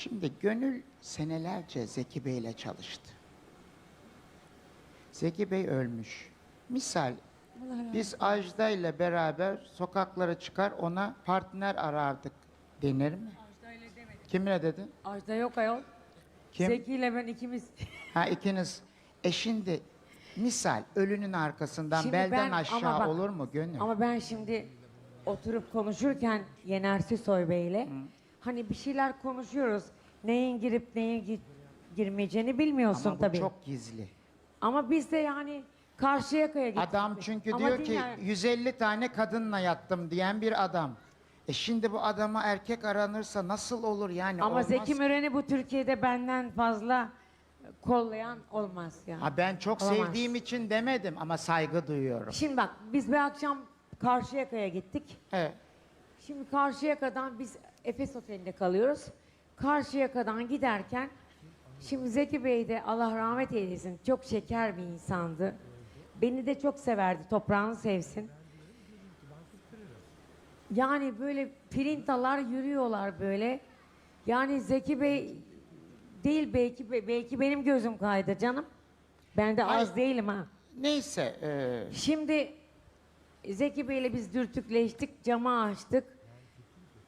Şimdi Gönül senelerce Zeki Bey ile çalıştı. Zeki Bey ölmüş. Misal biz Ajda ile beraber sokaklara çıkar ona partner arardık denir mi? Ajda ile demedim. Kimle dedin? Ajda yok ayol. Kim? Zeki ile ben ikimiz. Ha ikiniz. E şimdi misal ölünün arkasından Şimdi belden ben- aşağı ama bak- olur mu Gönül? Ama ben şimdi oturup konuşurken Yener Süsoy Bey'le hani bir şeyler konuşuyoruz. Neyin girip neyin gi- girmeyeceğini bilmiyorsun Ama bu tabii. çok gizli. Ama biz de yani Karşıyaka'ya gittik. Adam çünkü Ama diyor ki dinle- 150 tane kadınla yattım diyen bir adam. E şimdi bu adama erkek aranırsa nasıl olur yani? Ama Olmaz Zeki ki. Müren'i bu Türkiye'de benden fazla kollayan olmaz yani. Ha ben çok Olamaz. sevdiğim için demedim ama saygı duyuyorum. Şimdi bak biz bir akşam Karşıyaka'ya gittik. Evet. Şimdi Karşıyaka'dan biz Efes Oteli'nde kalıyoruz. Karşıyaka'dan giderken şimdi Zeki Bey de Allah rahmet eylesin çok şeker bir insandı. Beni de çok severdi toprağını sevsin. Yani böyle pirintalar yürüyorlar böyle. Yani Zeki Bey değil belki belki benim gözüm kaydı canım. Ben de az Hayır. değilim ha. Neyse. e, Şimdi Zeki Bey'le biz dürtükleştik, camı açtık.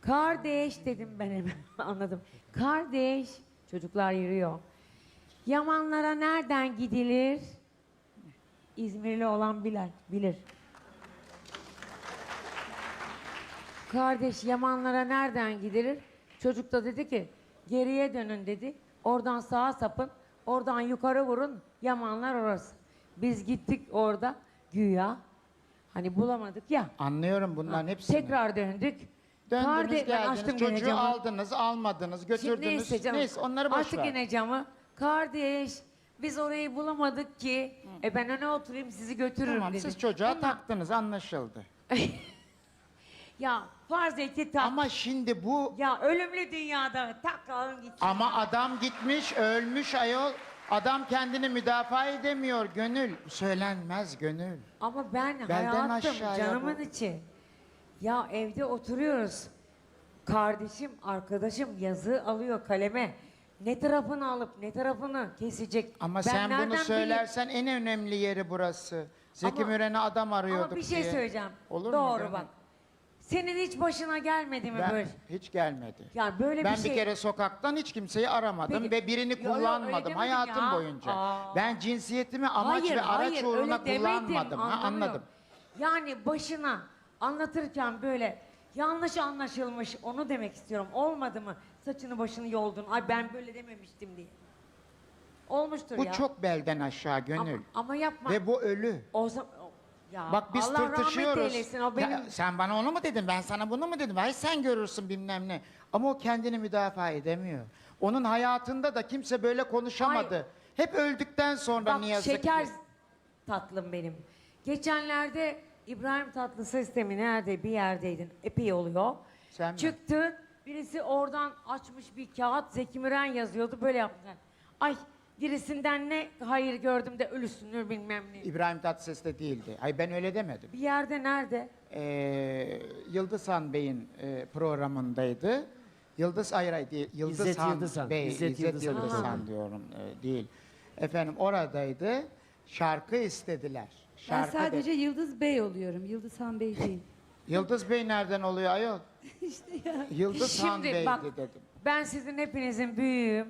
Kardeş dedim ben hemen anladım. Kardeş, çocuklar yürüyor. Yamanlara nereden gidilir? İzmirli olan bilir, bilir. Kardeş Yamanlara nereden gidilir? Çocuk da dedi ki geriye dönün dedi. Oradan sağa sapın, oradan yukarı vurun. Yamanlar orası. Biz gittik orada güya. Hani bulamadık ya. anlıyorum bunların hepsini. Tekrar döndük. Döndünüz Kardeş- ben geldiniz açtım gene çocuğu camı. aldınız almadınız Şimdi götürdünüz. neyse canım. onları boş Açtık ver. yine camı. Kardeş biz orayı bulamadık ki. E ben öne oturayım sizi götürürüm Tamam dedi. siz çocuğa Bunlar- taktınız anlaşıldı. Ya farz et ki tak. Ama şimdi bu Ya ölümlü dünyada takalım gitsin. ama adam gitmiş ölmüş ayol. Adam kendini müdafaa edemiyor gönül. Söylenmez gönül. Ama ben Belden hayatım aşağıya canımın bu. içi. Ya evde oturuyoruz. Kardeşim, arkadaşım yazı alıyor kaleme. Ne tarafını alıp ne tarafını kesecek. Ama Ben sen bunu nereden bileyim? söylersen en önemli yeri burası. Zeki Ama- Müren'e adam arıyorduk Ama bir şey diye. söyleyeceğim. Olur mu Doğru canım? bak. Senin hiç başına gelmedi mi Ben böyle? hiç gelmedi. Yani böyle ben bir şey. bir kere sokaktan hiç kimseyi aramadım Peki- ve birini Yo, yo, öyle kullanmadım demedim hayatım ya. boyunca. Aa. Ben cinsiyetimi amaç hayır, ve araç hayır, uğruna öyle demedim, kullanmadım. Ha, anladım. Yani başına anlatırken böyle yanlış anlaşılmış onu demek istiyorum. Olmadı mı? Saçını başını yoldun. Ay ben böyle dememiştim diye. Olmuştur Bu ya. çok belden aşağı ama, gönül. ama yapma. Ve bu ölü. O zaman ya Bak biz Allah rahmet tartışıyoruz. eylesin o Ya, benim. sen bana onu mu dedin? Ben sana bunu mu dedim? Hayır sen görürsün bilmem ne. Ama o kendini müdafaa edemiyor. Onun hayatında da kimse böyle konuşamadı. Hep öldükten sonra Bak ne yazık şeker ki. tatlım benim. Geçenlerde İbrahim Tatlıses mi nerede bir yerdeydin epey oluyor. Sen mi? Çıktı birisi oradan açmış bir kağıt Zeki Müren yazıyordu böyle yaptılar. Ay birisinden ne hayır gördüm de ölüsünür bilmem ne. İbrahim Tatlıses de değildi. Ay ben öyle demedim. Bir yerde nerede? Ee, Yıldız Han Bey'in e, programındaydı. Yıldız hayır, hayır değil. Yıldız İzzet Han Yıldızhan, Bey. İzzet İzzet. Yıldız Ha. Han diyorum e, değil. Efendim oradaydı. Şarkı istediler. Ben Şarkı sadece de- Yıldız Bey oluyorum. Yıldız Han Bey değil. Yıldız Bey nereden oluyor ayol? işte ya. Yıldız Han Şimdi Bey'di bak dedim. ben sizin hepinizin büyüğüm.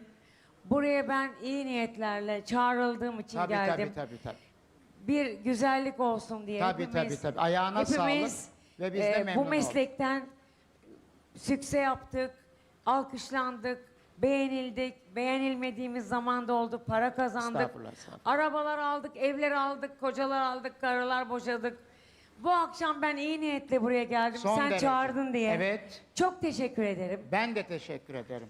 Buraya ben iyi niyetlerle çağrıldığım için Tabii geldim. tabii tabii tabii. bir güzellik olsun diye Tabii, hepimiz, tabii, tabii. Ayağına hepimiz, sağlık ve biz de e, memnun bu olduk. meslekten sükse yaptık, alkışlandık, beğenildik, beğenilmediğimiz zaman da oldu, para kazandık, Estağfurullah, estağfurullah. arabalar aldık, evler aldık, kocalar aldık, karılar boşadık. Bu akşam ben iyi niyetle buraya geldim, Son sen derece. çağırdın diye. Evet. Çok teşekkür ederim. Ben de teşekkür ederim.